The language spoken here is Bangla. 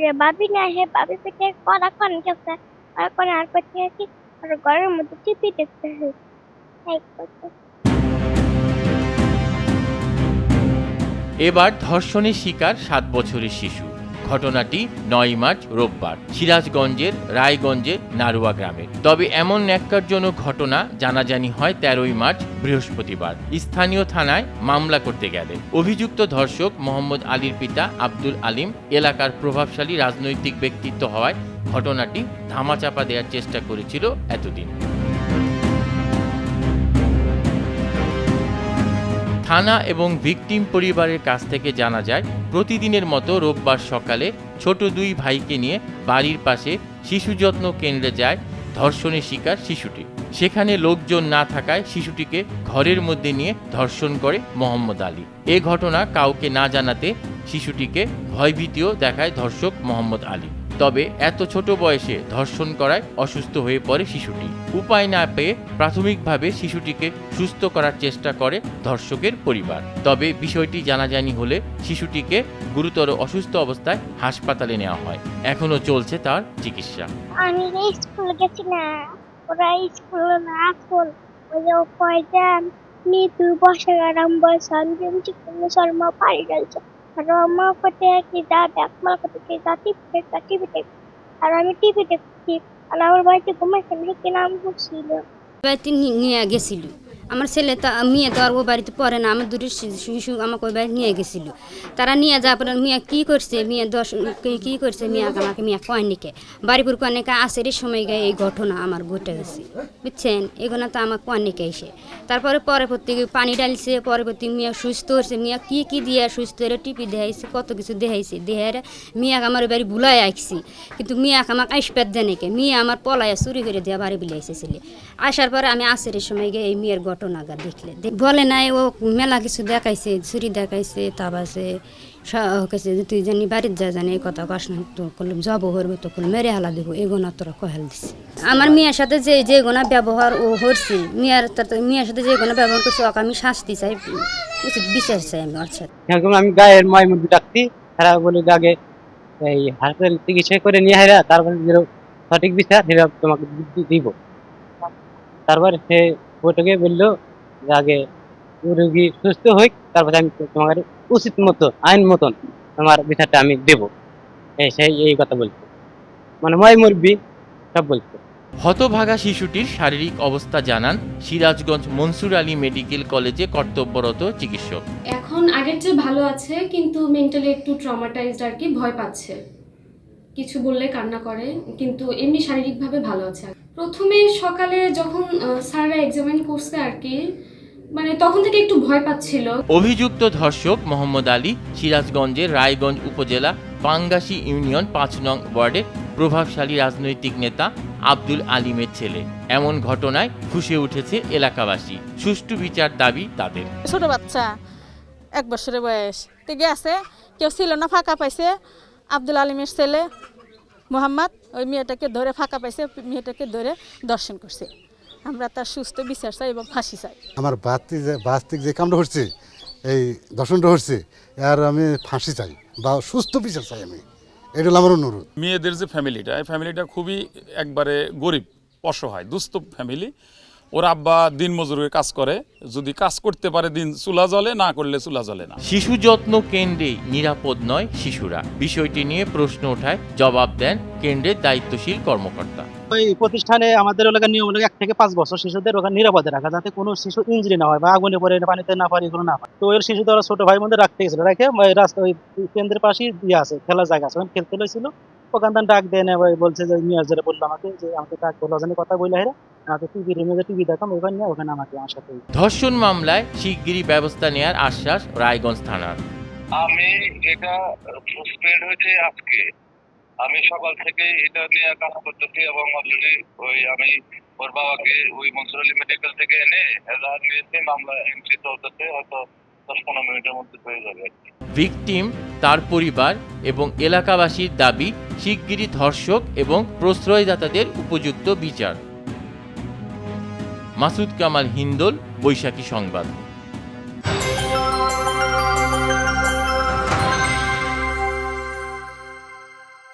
যে বাবি না আসে বাবি পেটে কড়া কন চোখটা আর করে আর করতে আছি আর ঘরের মধ্যে টিপি দেখতে এই করতে। এবার ধর্ষণের শিকার সাত বছরের শিশু। ঘটনাটি নয় মার্চ রোববার সিরাজগঞ্জের রায়গঞ্জের নারুয়া গ্রামে। তবে এমন ন্যাক্কারজনক ঘটনা জানাজানি হয় তেরোই মার্চ বৃহস্পতিবার। স্থানীয় থানায় মামলা করতে গেলে। অভিযুক্ত ধর্ষক মোহাম্মদ আলীর পিতা আব্দুল আলিম এলাকার প্রভাবশালী রাজনৈতিক ব্যক্তিত্ব হওয়ায় ঘটনাটি ধামাচাপা দেওয়ার চেষ্টা করেছিল এতদিন। থানা এবং ভিকটিম পরিবারের কাছ থেকে জানা যায়, প্রতিদিনের মতো রোববার সকালে ছোট দুই ভাইকে নিয়ে বাড়ির পাশে শিশু যত্ন কেন্দ্রে যায় ধর্ষণের শিকার শিশুটি। সেখানে লোকজন না থাকায় শিশুটিকে ঘরের মধ্যে নিয়ে ধর্ষণ করে মোহাম্মদ আলী। এ ঘটনা কাউকে না জানাতে শিশুটিকে ভয়ভীতিও দেখায় ধর্ষক মোহাম্মদ আলী। তবে এত ছোট বয়সে ধর্ষণ করায় অসুস্থ হয়ে পড়ে শিশুটি। উপায় না পেয়ে প্রাথমিকভাবে শিশুটিকে সুস্থ করার চেষ্টা করে ধর্ষকের পরিবার। তবে বিষয়টি জানাজানি হলে শিশুটিকে গুরুতর অসুস্থ অবস্থায় হাসপাতালে নেওয়া হয়। এখনও চলছে তার চিকিৎসা। আমি স্কুল গেছি না ওরা স্কুল না এখন ওই যে কয়টা নিতু বসে গেলাম বসে আমি যে কোনো শর্মা পাড়ি আর আমার কোটে কি দেখ আমার কোটে কি যা টিপি দেখ টিপি আর আমি টিভি দেখছি আর আমার বাড়িতে ঘুমাইছে না নাম বাড়িতে নিয়ে গেছিল আমার ছেলে তো, মেয়ে তো আর ও বাড়িতে পড়ে না আমার শি- শিশু আমাকে ওই বাড়ি নিয়ে গেছিল। তারা নিয়ে যাওয়ার পরে মিয়া কী করছে, মেয়ে দশ, কি করছে, মিয়া আমাকে মিয়া কয়নিকে বাড়িপুর কয়নিকে আসের সময় গিয়ে এই ঘটনা আমার ঘটে গেছে, বুঝছেন? এগুলো তো আমার কয়নিকে এসে। তারপরে পরে পরবর্তী পানি ডালছে পরবর্তী মিয়া সুস্থ হচ্ছে মিয়া কি কি দিয়ে সুস্থ হয়ে টিপি দেখাইছে, কত কিছু দেখাইছে দেহার মিয়াকে আমার বাড়ি বুলাই আইছি। কিন্তু মিয়াকে আমাকে আইসপেট দেয় নাকি? মিয়া আমার পলায় চুরি করে দেওয়া বাড়ি বিলে এসেছিলে আসার পরে আমি আসের সময় গিয়ে এই মেয়ের ঘটনাটা দেখলে। বলে নাই, ও মেলা কিছু দেখাইছে, ছুরি দেখাইছে তাবাসে কাছে তুই জানি বাড়ির যা জানি এই কথা না, তো করলাম যাব হরবে তো করলাম মেরে হালা দেবো, এই তোরা কহেল দিছে। আমার মেয়ের সাথে যে যে গোনা ব্যবহার ও হচ্ছে মেয়ের মেয়ের সাথে যে গোনা ব্যবহার করছে, ওকে আমি শাস্তি চাই, উচিত বিচার চাই আমি ওর এরকম আমি গায়ের ময় মুরগি ডাকছি, তারা বলে যে আগে এই হাসপাতাল চিকিৎসা করে নিয়ে হেরা তারপরে যে সঠিক বিচার, সেটা তোমাকে দিব। তারপর সে ওটাকে বলল যে আগে রোগী সুস্থ হোক তারপরে আমি তোমার উচিত মতো আইন মতন তোমার বিচারটা আমি দেব। এই সেই এই কথা বলছে। মানে ময় মুরগি সব বলছে। হতভাগা শিশুটির শারীরিক অবস্থা জানান সিরাজগঞ্জ মনসুর আলী মেডিকেল কলেজে কর্তব্যরত চিকিৎসক। এখন আগের চেয়ে ভালো আছে কিন্তু মেন্টালি একটু ট্রমাটাইজড আর কি ভয় পাচ্ছে। কিছু বললে কান্না করে কিন্তু এমনি শারীরিকভাবে ভালো আছে প্রথমে সকালে যখন স্যাররা এক্সামিন করছে আর কি মানে তখন থেকে একটু ভয় পাচ্ছিল। অভিযুক্ত ধর্ষক মোহাম্মদ আলী সিরাজগঞ্জের রায়গঞ্জ উপজেলা পাঙ্গাসী ইউনিয়ন পাঁচ নং ওয়ার্ডের প্রভাবশালী রাজনৈতিক নেতা আব্দুল আলিমের ছেলে। এমন ঘটনায় ফুসে উঠেছে এলাকাবাসী। সুষ্ঠু বিচার দাবি তাদের। ছোট বাচ্চা এক বছরের বয়স। তো আছে কেউ ছিল না ফাঁকা পাইছে। আব্দুল আলিমের ছেলে মোহাম্মদ ওই মেয়েটাকে ধরে ফাঁকা পাইছে মেয়েটাকে ধরে দর্শন করছে। আমরা তার সুস্থ বিচার চাই এবং ফাঁসি চাই। আমার বাস্তি যে বাস্তিক যে কামটা হচ্ছে এই দর্শনটা হচ্ছে আর আমি ফাঁসি চাই বা সুস্থ বিচার চাই আমি। এটা হলো আমার অনুরোধ। মেয়েদের যে ফ্যামিলিটা এই ফ্যামিলিটা খুবই একবারে গরিব অসহায় দুস্থ ফ্যামিলি ওর আব্বা দিন মজুরের কাজ করে যদি কাজ করতে পারে দিন চুলা জলে না করলে চুলা জলে না। শিশু যত্ন কেন্দ্রেই নিরাপদ নয় শিশুরা। বিষয়টি নিয়ে প্রশ্ন ওঠায় জবাব দেন কেন্দ্রের দায়িত্বশীল কর্মকর্তা। ওই প্রতিষ্ঠানে আমাদের এলাকার নিয়ম এক থেকে পাঁচ বছর শিশুদের ওখানে নিরাপদে রাখা যাতে কোনো শিশু ইঞ্জুরি না হয় বা আগুনে পড়ে পানিতে না পারে এগুলো না হয়। তো ওই শিশুদের ওরা ছোট ভাই মধ্যে রাখতে গেছিল। রেখে ওই রাস্তা ওই কেন্দ্রের পাশেই দিয়ে আছে খেলার জায়গা আছে। ওখানে খেলতে লইছিল। ওখান ডাক দেয় না বলছে যে নিয়ে বলল আমাকে যে আমাকে ডাক বলল জানি কথা বলে হেরে আমাকে টিভি রুমে যে টিভি দেখাম ওখানে নিয়ে ওখানে আমাকে আমার সাথে। ধর্ষণ মামলায় শিগগিরই ব্যবস্থা নেয়ার আশ্বাস রায়গঞ্জ থানার। আমি এটা হয়েছে আজকে। আমি সকাল থেকে এটা নিয়ে কাজ করতেছি এবং অলরেডি ওই আমি ওর বাবাকে ওই মনসুর আলী মেডিকেল থেকে এনে এজাহার নিয়েছে মামলা এন্ট্রি চলতেছে হয়তো দশ পনেরো মিনিটের মধ্যে হয়ে যাবে ভিকটিম তার পরিবার এবং এলাকাবাসীর দাবি শিগগিরই ধর্ষক এবং প্রশ্রয়দাতাদের উপযুক্ত বিচার। মাসুদ কামাল হিন্দোল বৈশাখী সংবাদ।